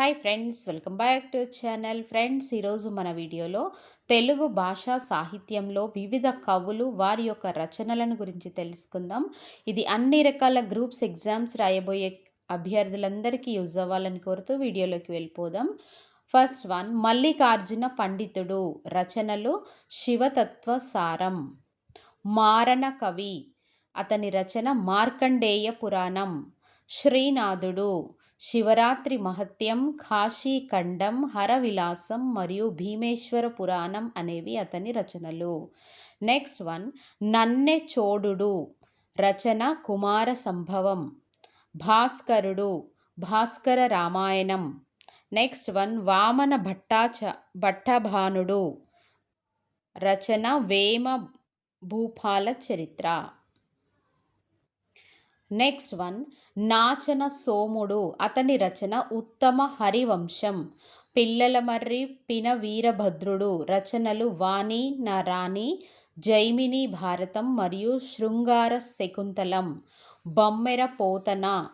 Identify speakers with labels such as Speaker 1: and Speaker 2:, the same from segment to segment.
Speaker 1: Hi friends welcome back to channel. Friends ఈరోజు మన వీడియోలో తెలుగు భాషా సాహిత్యంలో వివిధ కవులు వారి యొక్క రచనలను గురించి తెలుసుకుందాం. ఇది అన్ని రకాల గ్రూప్స్ ఎగ్జామ్స్ రాయబోయే అభ్యర్థులందరికీ యూజ్ అవ్వాలని కోరుతూ వీడియోలోకి వెళ్ళిపోదాం. ఫస్ట్ వన్ మల్లికార్జున పండితుడు రచనలు శివతత్వ సారం. మారణ కవి అతని రచన మార్కండేయ పురాణం. శ్రీనాథుడు. శివరాత్రి మహత్యం కాశీఖండం హరవిలాసం మరియు భీమేశ్వర పురాణం అనేవి అతని రచనలు. నెక్స్ట్ వన్ నన్నె చోడుడు రచన కుమార సంభవం భాస్కరుడు భాస్కర రామాయణం. నెక్స్ట్ వన్ వామన భట్టాచ భట్టభానుడు రచన వేమ భూపాల చరిత్ర. Next one Nachana Somudu. అతని రచన ఉత్తమ హరివంశం. పిల్లల మర్రి పిన వీరభద్రుడు. రచనలు వాణి రాణి జైమిని భారతం మరియు శృంగార శకుంతలం. బొమ్మెర పోతన.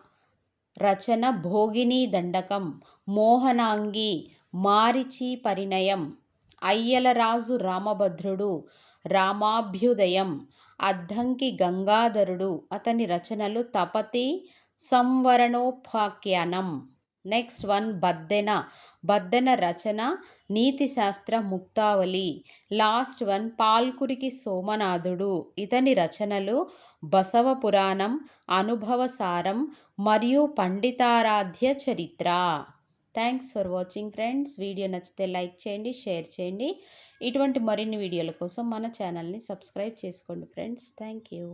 Speaker 1: రచన భోగిని దండకం. మోహనాంగి. మారిచి పరిణయం. అయ్యలరాజు రామభద్రుడు. రామాభ్యుదయం. అద్దంకి గంగాధరుడు అతని రచనలు Tapati Samvaranopakhyanam. Next one Baddena. Baddena రచన Nitishastra ముక్తావళి. Last one Palkuriki Somanathudu. ఇతని రచనలు బసవ పురాణం అనుభవసారం మరియు Panditaradhya Charitra. Thanks for watching friends video నచ్చితే లైక్ చేయండి షేర్ చేయండి. ఇటువంటి మరిన్ని వీడియోల కోసం మన ఛానల్ని సబ్స్క్రైబ్ చేసుకోండి ఫ్రెండ్స్ థ్యాంక్ యూ